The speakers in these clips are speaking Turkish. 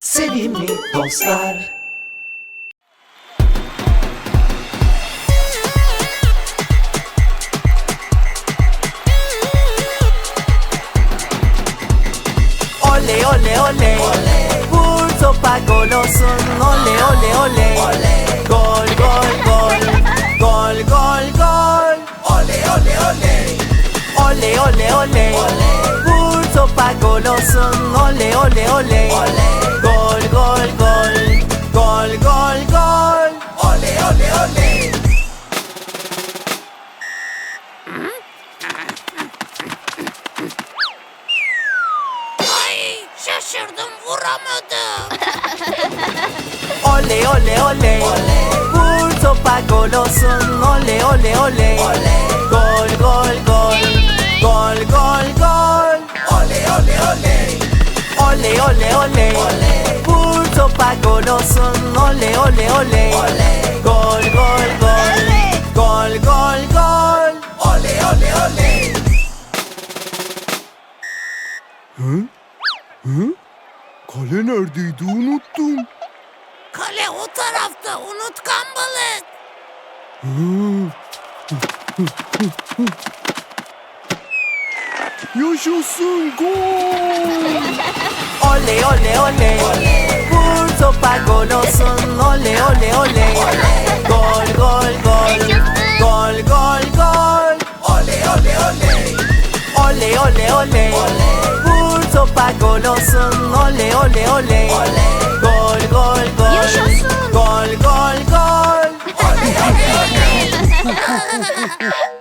Sevimli dostlar. Ole ole ole. Vur topa gol olsun. Ole ole ole. Gol gol gol. Gol gol gol. Ole ole ole. Ole ole ole. Vur topa gol olsun. Ole ole ole. Ole. Vuramadım. Oley oley oley Vur topa gol olsun. Oley oley oley Gol gol gol. Gol gol gol. Oley oley oley Oley oley oley Vur topa gol olsun. Oley oley oley Gol gol gol. Gol gol gol. Oley oley oley Kale neredeydi unuttum. Kale o tarafta unutkan balık. Yaşasın gol. Oley oley oley Vur topa gol olsun. Oley oley oley Gol gol gol. Gol gol gol. Oley oley oley Oley oley oley Vur topa gol olsun Oley oley oley Gol gol gol. Yaşasın. Gol gol gol. Oley oley oley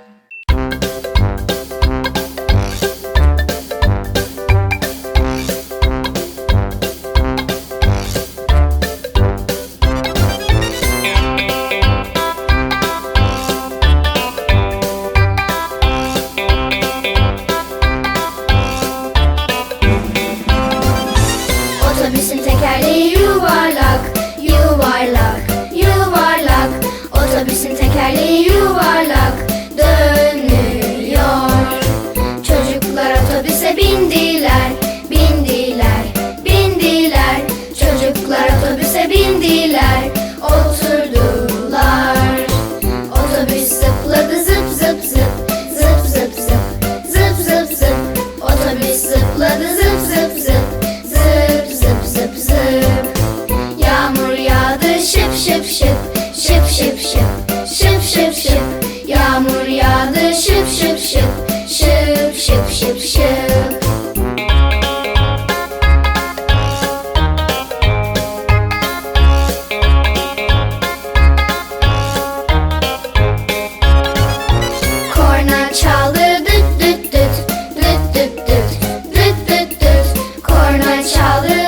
마음을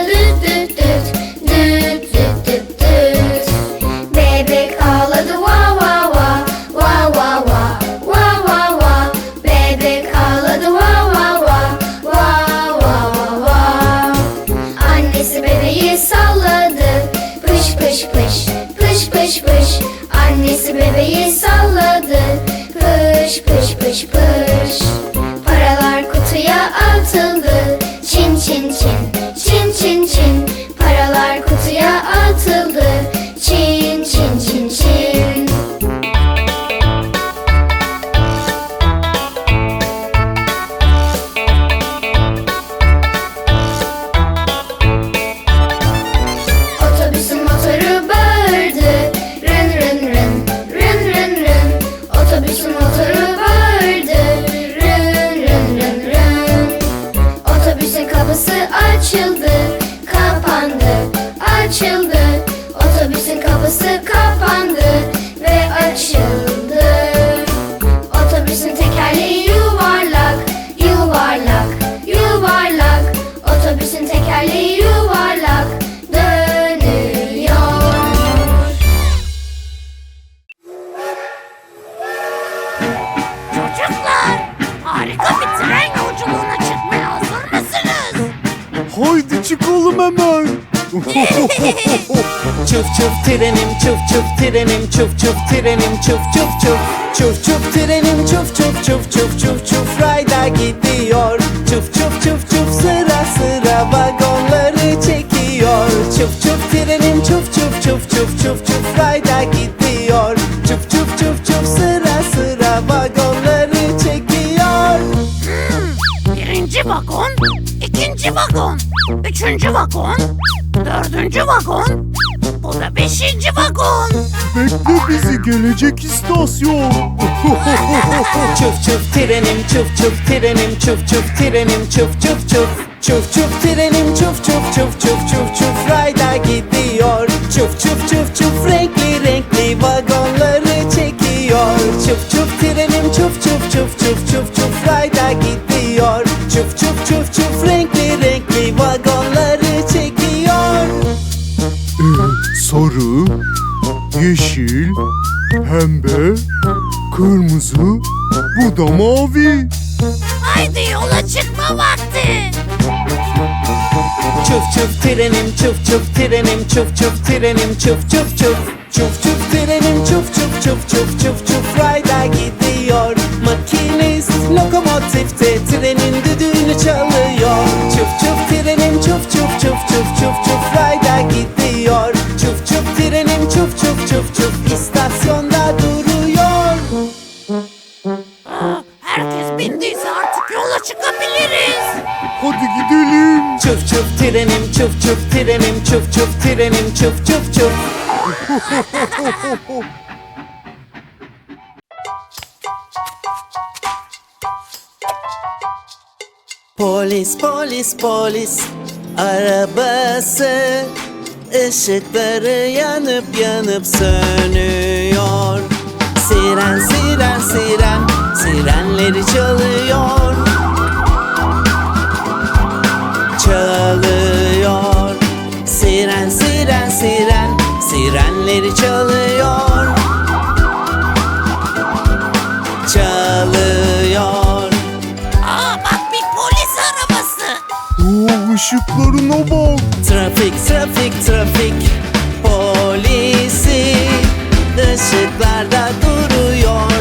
çıf çıf trenim çıf çıf trenim çıf çıf trenim çıf çıf çıf Çıf çıf trenim çıf çıf çıf çıf çıf çıf rayda gidiyor Çıf çıf çıf çıf sıra sıra vagonları çekiyor Çıf çıf trenim çıf çıf çıf çıf çıf çıf rayda gidiyor Çıf çıf çıf çıf sıra sıra vagonları çekiyor Birinci vagon, ikinci vagon, üçüncü vagon, dördüncü vagon, bu da beşinci vagon. Bekle bizi gelecek istasyon. Çuf çuf trenim çuf çuf trenim çuf çuf trenim çuf çuf çuf Çuf çuf trenim çuf çuf çuf çuf çuf çuf rayda gidiyor Çuf çuf çuf çuf renkli renkli vagonları çekiyor Çuf çuf trenim çuf çuf çuf çuf çuf çuf rayda gidiyor Çuf çuf çuf çuf renkli renkli vagonları Sarı, yeşil, pembe, kırmızı, bu da mavi. Haydi yola çıkma vakti. Çuf çuf trenim çuf çuf trenim çuf çuf trenim çuf çuf çuf Çuf çuf trenim çuf çuf çuf çuf çuf çuf rayda gidiyor Makinist lokomotifte trenin düdüğünü çalıyor Çuf çuf trenim çuf çuf çuf çuf çuf çuf rayda gidiyor Hadi gidelim. Çuf çuf trenim çuf çuf trenim çuf çuf trenim çuf çuf çuf Polis polis polis arabası. Işıkları yanıp yanıp sönüyor. Siren siren siren sirenleri çalıyor Çalıyor. Siren siren siren sirenleri çalıyor. Çalıyor. Aa bak bir polis arabası. Oo, ışıklarına bak. Trafik, trafik, trafik. Polisi ışıklarda duruyor,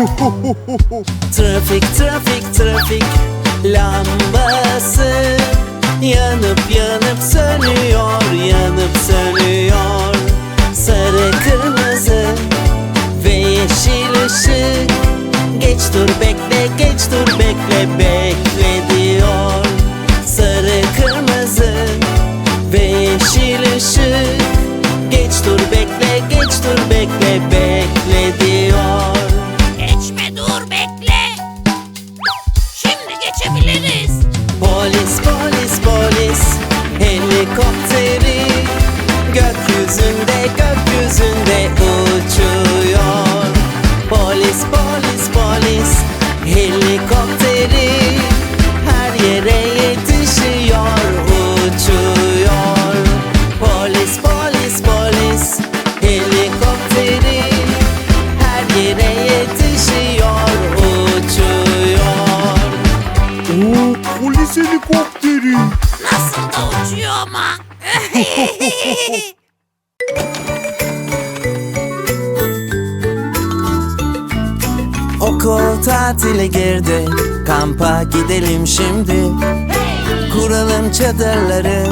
Trafik trafik trafik. Lambası Yanıp yanıp sönüyor yanıp sönüyor. Sarı kırmızı ve yeşil ışık. Geç dur bekle geç dur bekle bekle diyor. Sarı kırmızı ve yeşil ışık. Geç dur bekle geç dur bekle bekle helikopteri. Gökyüzünde gökyüzünde uçuyor Okul tatile girdi Kampa gidelim şimdi. Kuralım çadırları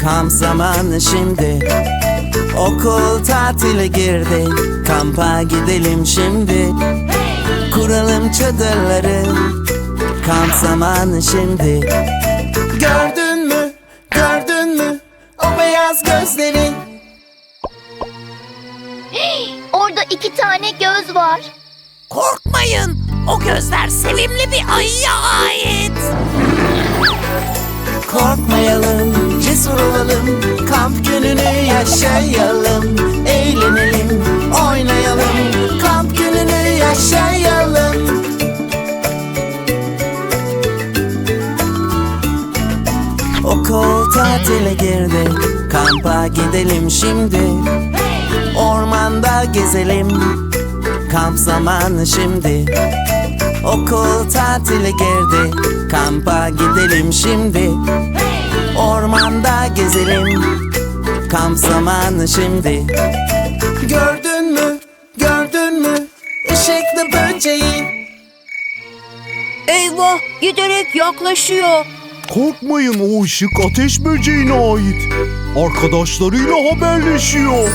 Kamp zamanı şimdi. Okul tatile girdi Kampa gidelim şimdi. Kuralım çadırları Kamp zamanı şimdi. Mü? O beyaz gözleri Orada iki tane göz var. Korkmayın. O gözler sevimli bir ayıya ait. Korkmayalım, cesur olalım, kamp gününü yaşayalım, eğlenelim, oynayalım, kamp gününü yaşayalım. Okul tatile girdi, kampa gidelim şimdi, ormanda gezelim, Kamp zamanı şimdi. Okul tatile girdi. Kampa gidelim şimdi. Ormanda gezelim. Kamp zamanı şimdi. Gördün mü? Gördün mü? Işıklı böceği. Eyvah giderek yaklaşıyor. Korkmayın o ışık ateş böceğine ait. Arkadaşlarıyla haberleşiyor.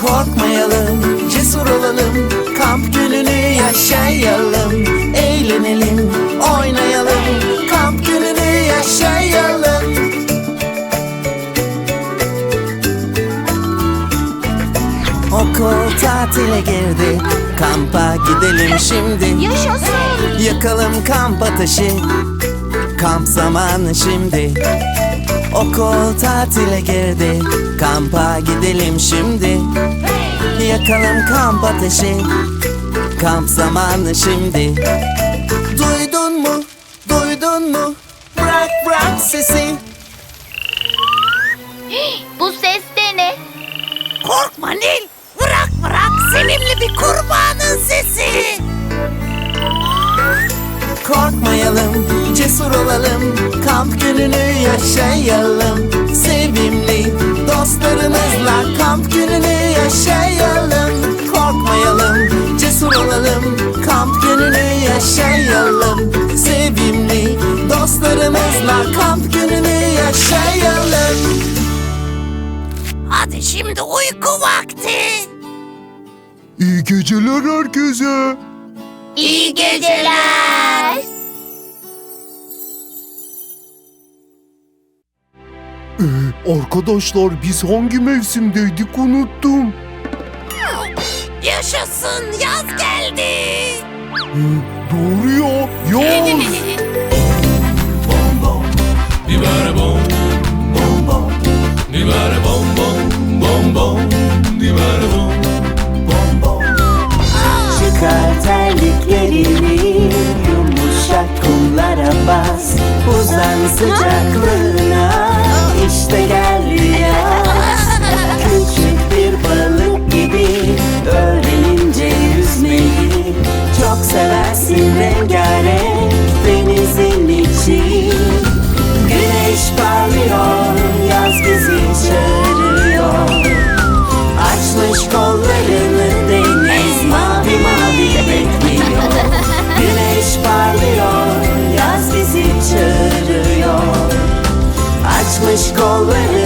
Korkmayalım, cesur olalım Kamp gününü yaşayalım Eğlenelim, oynayalım Kamp gününü yaşayalım Okul tatile girdi Kampa gidelim şimdi Yaşasın. Yakalım kamp ateşi Kamp zamanı şimdi Okul tatile girdi Kampa gidelim şimdi Yakalım kamp ateşi Kamp zamanı şimdi Duydun mu? Duydun mu? Bırak bırak sesi Bu ses de ne? Korkma Nil. Bırak bırak sevimli bir kurbanın sesi. Korkmayalım, cesur olalım Kamp gününü yaşayalım Sevimli dostlarımızla Kamp gününü yaşayalım Korkmayalım, cesur olalım Kamp gününü yaşayalım Sevimli dostlarımızla Kamp gününü yaşayalım Hadi şimdi uyku vakti. İyi geceler herkese. İyi geceler. Ee, arkadaşlar biz hangi mevsimdeydik unuttum. Yaşasın yaz geldi. Ee, doğru ya. Yaz. Çıkar terliklerini Yumuşak kumlara bas. Uzan sıcaklığına İşte geldi yaz Küçük bir balık gibi Öğrenince yüzmeyi. Çok seversin rengarenk Denizin içi. Güneş parlıyor Yaz bizi çağırıyor. Açmış kollarını deniz parlıyor, yaz bizi çağırıyor Açmış kollarını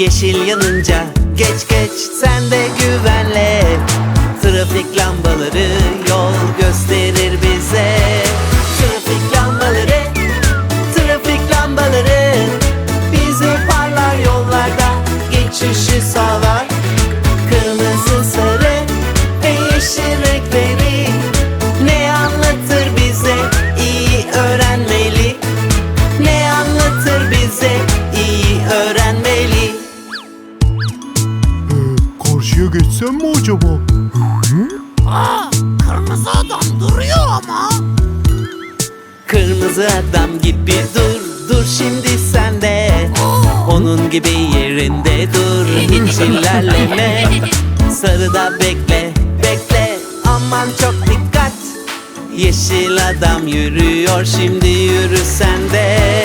Yeşil yanınca. Geç geç sen de güvenle ilerleme Sarıda bekle Bekle. Aman çok dikkat. Yeşil adam yürüyor Şimdi yürü sen de.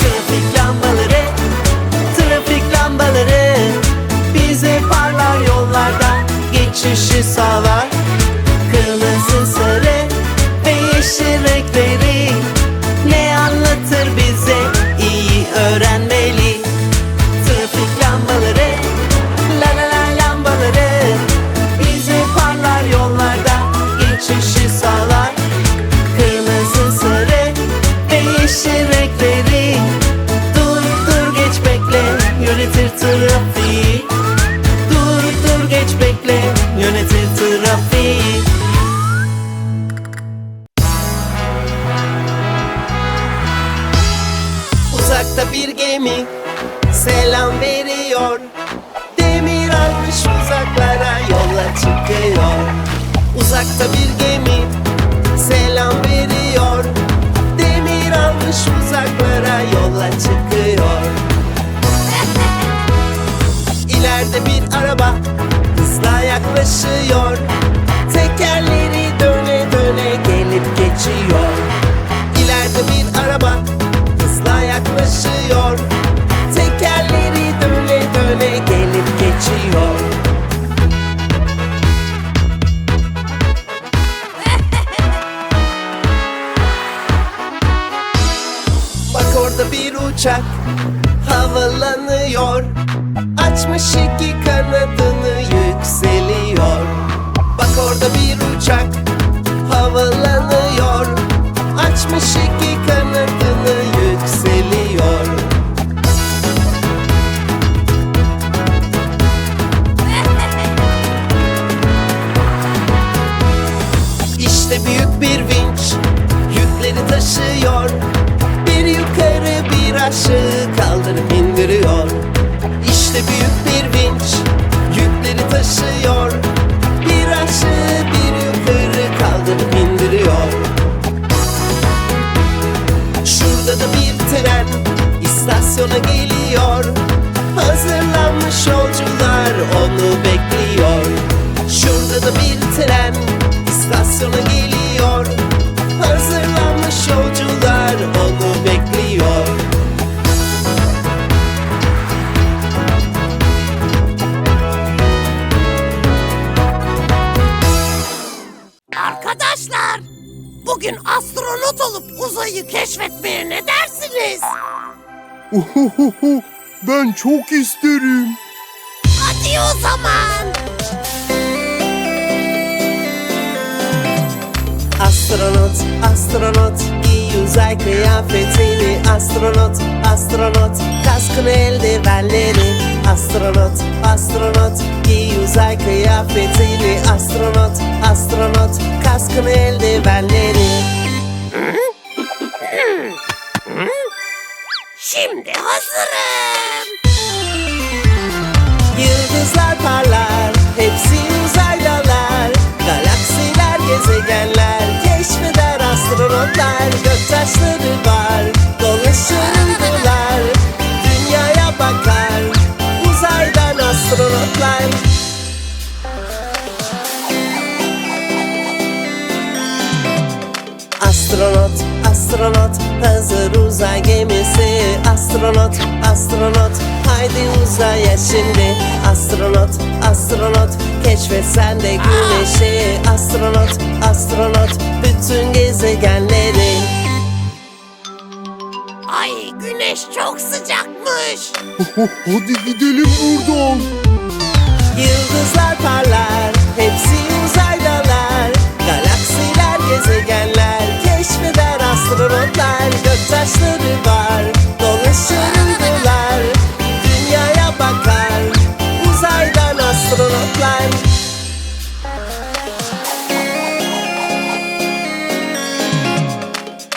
Trafik lambaları Trafik lambaları. Bize parlar yollarda Geçişi sağlar Uzakta bir gemi selam veriyor. Demir almış uzaklara yola çıkıyor. Uzakta bir gemi selam veriyor. Demir almış uzaklara yola çıkıyor. İleride bir araba hızla yaklaşıyor iki kanadını yükseliyor. Bak orada bir uçak havalanıyor. Açmış iki kanadını yükseliyor. İşte büyük bir vinç yükleri taşıyor. Bir yukarı bir aşağı kaldırıp indiriyor. İşte büyük bir taşıyor. Bir aşağı bir yukarı kaldırıp indiriyor Şurada da bir tren istasyona geliyor. Hazırlanmış yolcular onu bekliyor. Şurada da bir tren istasyona geliyor Arkadaşlar, bugün astronot olup uzayı keşfetmeye ne dersiniz? Ohohoho, ben çok isterim. Hadi o zaman. Astronot, astronot giy uzay kıyafetini Astronot, astronot kaskın eldivenleri Astronot, astronot giy uzay kıyafetini Astronot, astronot kaskın eldivenleri. Şimdi hazırım. Yıldızlar parlar, hepsi uzaydalar Galaksiler, gezegenler, keşfeder astronotlar. Göktaşları var, dolaşır hazır uzay gemisi Astronot, astronot, haydi uzaya şimdi Astronot, astronot, keşfet sen de güneşi Astronot, astronot, bütün gezegenleri. Ay güneş çok sıcakmış. Hadi gidelim buradan. Yıldızlar parlar, hepsi uzaydalar. Galaksiler, gezegenler, astronotlar Göktaşları var, dolaşır Dünyaya bakar, uzaydan astronotlar.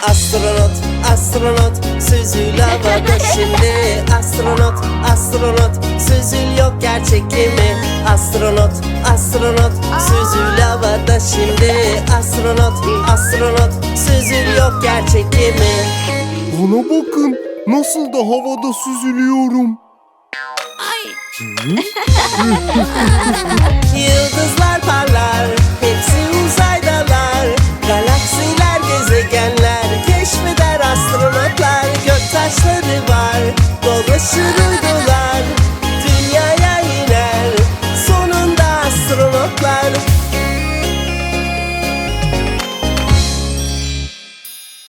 Astronot, astronot, süzül havada şimdi. Astronot, astronot, süzül yok gerçek mi? Astronot Astronot, Süzül havada şimdi. Astronot, astronot Süzül yok gerçek gemi Bana bakın nasıl da havada süzülüyorum. Ay. Yıldızlar parlar saçları var Dolaşır uydular Dünyaya iner Sonunda astronotlar